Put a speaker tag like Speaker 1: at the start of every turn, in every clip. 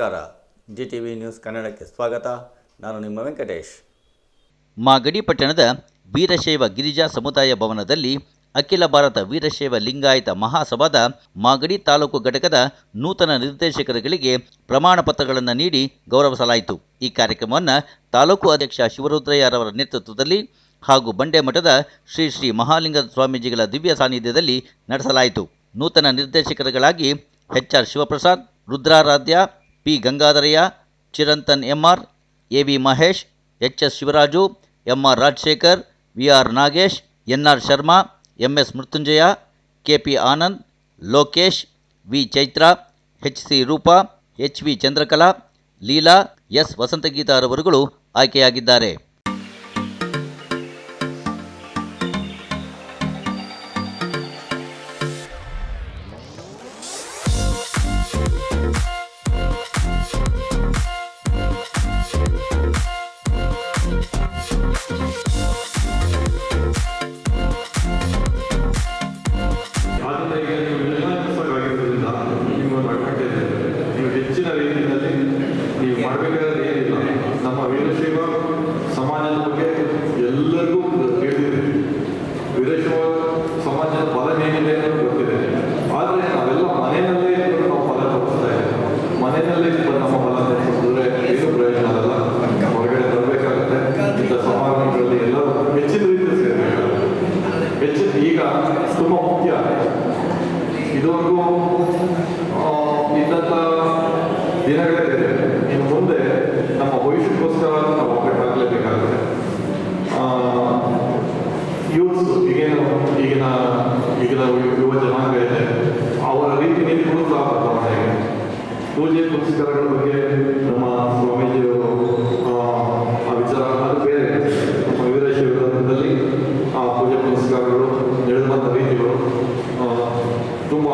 Speaker 1: ನಮಸ್ಕಾರ. G T V news ಕನ್ನಡಕ್ಕೆ ಸ್ವಾಗತ. ನಾನು ನಿಮ್ಮ ವೆಂಕಟೇಶ್.
Speaker 2: ಮಾಗಡಿ ಪಟ್ಟಣದ ವೀರಶೈವ ಗಿರಿಜಾ ಸಮುದಾಯ ಭವನದಲ್ಲಿ ಅಖಿಲ ಭಾರತ ವೀರಶೈವ ಲಿಂಗಾಯತ ಮಹಾಸಭಾದ ಮಾಗಡಿ ತಾಲೂಕು ಘಟಕದ ನೂತನ ನಿರ್ದೇಶಕರುಗಳಿಗೆ ಪ್ರಮಾಣ ಪತ್ರಗಳನ್ನು ನೀಡಿ ಗೌರವಿಸಲಾಯಿತು. ಈ ಕಾರ್ಯಕ್ರಮವನ್ನು ತಾಲೂಕು ಅಧ್ಯಕ್ಷ ಶಿವರುದ್ರಯ್ಯರವರ ನೇತೃತ್ವದಲ್ಲಿ ಹಾಗೂ ಬಂಡೆ ಮಠದ ಶ್ರೀ ಶ್ರೀ ಮಹಾಲಿಂಗ ಸ್ವಾಮೀಜಿಗಳ ದಿವ್ಯ ಸಾನ್ನಿಧ್ಯದಲ್ಲಿ ನಡೆಸಲಾಯಿತು. ನೂತನ ನಿರ್ದೇಶಕರುಗಳಾಗಿ H R Shivaprasad, Rudraradhya P Gangadharaiah, Chiranthan M R A V Mahesh H S Shivaraju M R Rajashekar V R Nagesh N R Sharma M S Mruthyunjaya K P Anand, Lokesh, V. Chaitra H C Roopa H V Chandrakala, Leela, S. Vasanthageetha ರವರುಗಳು ಆಯ್ಕೆಯಾಗಿದ್ದಾರೆ.
Speaker 3: ಪೂಜೆ ಪುರಸ್ಕಾರಗಳ ಬಗ್ಗೆ ನಮ್ಮ ಸ್ವಾಮೀಜಿಯವರು ಆ, ಆ ವಿಚಾರ ಅದು ಬೇರೆ ನಮ್ಮ ವೀರಶೈವದಲ್ಲಿ ಆ ಪೂಜೆ ಪುರಸ್ಕಾರಗಳು ನಡೆದು ಬಂದ ರೀತಿಗಳು ಆ, ತುಂಬ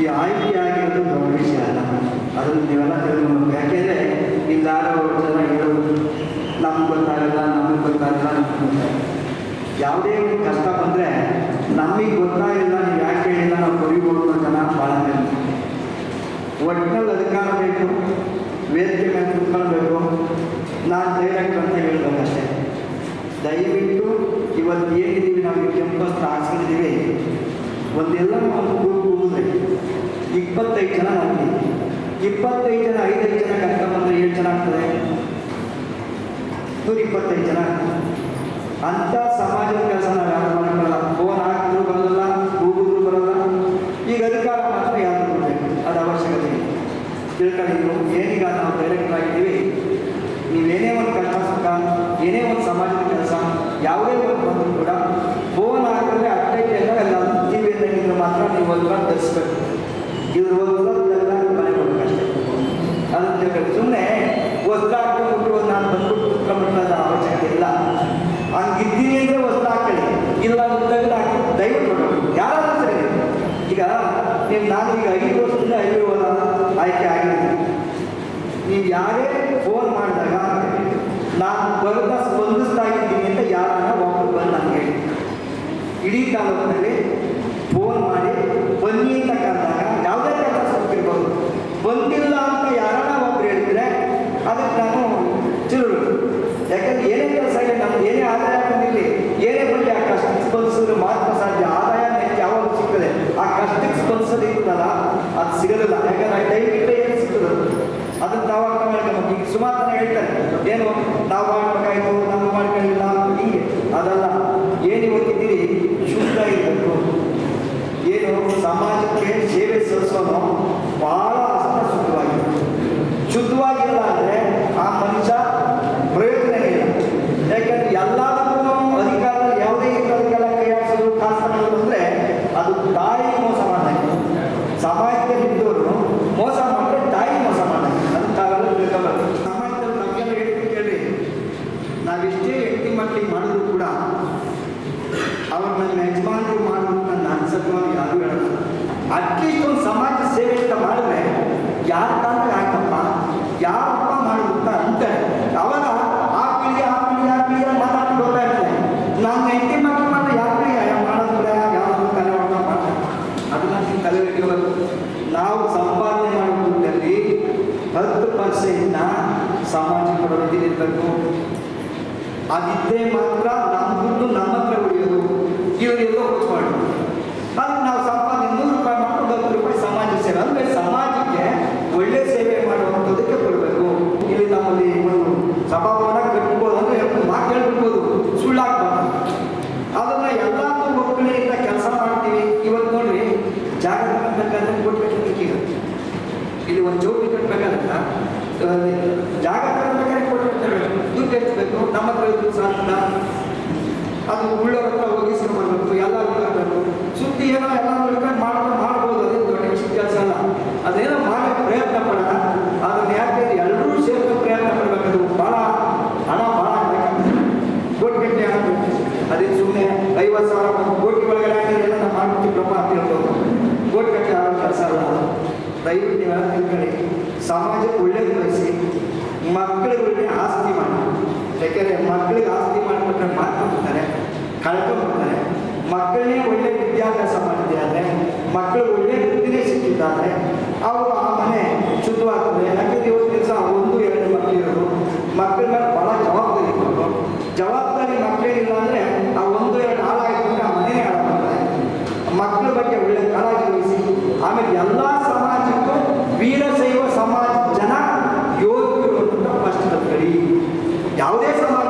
Speaker 3: ಈ
Speaker 4: ಆಯ್ಕೆ ಆಗಿರೋದು ದೊಡ್ಡ ವಿಷಯ ಅಲ್ಲ. ಅದನ್ನು ನೀವೆಲ್ಲ ತಿಳ್ಕೊಬೇಕು. ಯಾಕೆಂದರೆ ಇಲ್ಲಾರೋ ಜನ ಹೇಳೋದು ನಮ್ಗೆ ಗೊತ್ತಾಗಲ್ಲ, ನಮಗೆ ಗೊತ್ತಾಗಲ್ಲ ನಮ್ಗೆ ಯಾವುದೇ ಒಂದು ಕಷ್ಟ ಬಂದರೆ ನಮಗೆ ಗೊತ್ತಾಗಿಲ್ಲ, ನೀವು ಯಾಕೆ ಹೇಳಿಲ್ಲ, ನಾವು ಕೊರಿಬೋದು ಅಂತ ನಾನು ಭಾಳ ಒಟ್ಟಿನಲ್ಲಿ ಅಧಿಕಾರ ಬೇಕು, ವೇದಿಕೆ ಮೇಲೆ ಕುತ್ಕೊಳ್ಬೇಕು. ನಾನು ಡೈರೆಕ್ಟ್ ಅಂತ ಹೇಳ್ಬೇಕಷ್ಟೇ ದಯವಿಟ್ಟು ಇವತ್ತು ಏನಿದ್ದೀವಿ ನಾವು ಆಸೆ ಹಾಕ್ಸ್ಕೊಂಡಿದ್ದೀವಿ ಒಂದೆಲ್ಲ ಒಂದು ಕೂಗಿದ್ರೆ ಇಪ್ಪತ್ತೈದು ಜನ ನಮಗೆ. ಇಪ್ಪತ್ತೈದು ಜನ, ಐದೈದು ಜನ ಕರ್ಕೊಂಡ್ಬಂದ್ರೆ ಏಳು ಜನ ಆಗ್ತದೆ. ನೂರ ಇಪ್ಪತ್ತೈದು ಜನ. ಅಂಥ ಸಮಾಜದ ಕೆಲಸ ನಾವು ಯಾರು ಮಾಡಲ್ಲ ಫೋನ್ ಹಾಕಿದ್ರು ಬರಲ್ಲ ಹೋಗಿದ್ರು ಬರಲ್ಲ ಈಗ ಅಧಿಕಾರ ಮಾತ್ರ ಯಾರು ಕೊಡಬೇಕು? ಅದು ಅವಶ್ಯಕತೆ ನೀವು ಏನೀಗ ನಾವು ಡೈರೆಕ್ಟರ್ ಆಗಿದ್ದೀವಿ ನೀವೇನೇ ಒಂದು ಕಷ್ಟ ಸುಖ, ಏನೇ ಒಂದು ಸಮಾಜದ ಕೆಲಸ, ಯಾವುದೇ ಒಂದು ಬಂದರೂ ಕೂಡ ಫೋನ್ ಹಾಕಿದ್ರೆ ಅಟ್ಟೈತೆ ಎಲ್ಲ ಎಲ್ಲ ಟಿ ಮಾತ್ರ ನೀವು ಒಂದು ಧರಿಸ್ಬೇಕು ಇದ್ರ ಒಂದು ಮನೆ ಕೊಡ್ಬೇಕಷ್ಟೇ ಅದಕ್ಕೆ ಸುಮ್ಮನೆ ವಸ್ತ್ರ ಹಾಕ್ಬಿಟ್ಟು ನಾನು ಬಂದ್ಬಿಟ್ಟು ಕುತ್ಕೊಂಡ್ಬಿಟ್ಟು ಅವಶ್ಯಕತೆ ಇಲ್ಲ. ಹಂಗಿದ್ದೀನಿ ಅಂದರೆ ಹಾಕೊಳ್ಳಿ ಇಲ್ಲ ತೆಗೆದು ಹಾಕಿ, ದಯವಿಟ್ಟು ಯಾರಾದ್ರೂ ಸರಿ. ಈಗ ನೀವು ನಾನು ಈಗ ಐದು ವರ್ಷದಿಂದ ಐದು ಆಯ್ಕೆ ಆಗಿದ್ದೀನಿ. ನೀವು ಯಾರೇ ಫೋನ್ ಮಾಡಿದಾಗ ನಾನು ಬರೋದ ಸ್ಪಂದಿಸ್ತಾ ಇದ್ದೀನಿ ಅಂತ ಯಾರನ್ನ ಒಬ್ಬರು ಬಂದು ನಾನು ಹೇಳಿ. ಇಡೀ ಕಾಲದಲ್ಲಿ ಫೋನ್ ಮಾಡಿ ಬನ್ನಿ ಅಂತ ಬಂದಿಲ್ಲ ಅಂತ ಯಾರನ್ನ ಒಬ್ರು ಹೇಳಿದ್ರೆ ಅದಕ್ಕೆ ನಾನು ಚಿರು ಯಾಕಂದ್ರೆ ಏನೇ ಕೆಲಸ ನಮ್ಗೆ ಏನೇ ಆದಾಯ ಏನೇ స్నేహితులకు ఆ విద్యే మా ಯಾಕೆಂದರೆ ಮಕ್ಕಳಿಗೆ ಆಸ್ತಿ ಮಾಡಿಬಿಟ್ರೆ ಮಾಡ್ಕೊಂಡ್ಬಿಡ್ತಾರೆ ಕಳ್ಕೊಂಡ್ಬಿಡ್ತಾರೆ. ಮಕ್ಕಳನ್ನೇ ಒಳ್ಳೆ ವಿದ್ಯಾಭ್ಯಾಸ ಮಾಡಿದ್ದಾರೆ ಮಕ್ಕಳು ಒಳ್ಳೆ ಬುದ್ಧಿನೇ ಸಿಕ್ಕಿದ್ದಾರೆ. ಅವರು ಆ ಮನೆ ಶುದ್ಧವಾಗ್ತದೆ. ಯಾಕಂದ್ರೆ ಇವತ್ತು ದಿವಸ ಒಂದು, ಎರಡು ಮಕ್ಕಳು ಇರೋದು ಮಕ್ಕಳ ಮೇಲೆ ಭಾಳ ಜವಾಬ್ದಾರಿ ಇರಬೇಕು ಜವಾಬ್ದಾರಿ ಮಕ್ಕಳಿಲ್ಲ ಅಂದರೆ ಆ ಒಂದು, ಎರಡು ಅಂದರೆ ಆ ಮನೆಯೇ ಹಾಳಾಗ್ತದೆ ಮಕ್ಕಳ ಬಗ್ಗೆ ಒಳ್ಳೆ ಕಾಳಜಿ ವಹಿಸಿ, ಆಮೇಲೆ ಎಲ್ಲ ಸಮಾಜಕ್ಕೂ ವೀರಶೈವ ಸಮಾಜ ಜನ ಯೋಗ್ಯರು ಅಂತ ಫಸ್ಟ್ ಕಲ್ತ್ಕೊಳ್ಳಿ ಯಾವುದೇ ಸಮಾಜಕ್ಕೂ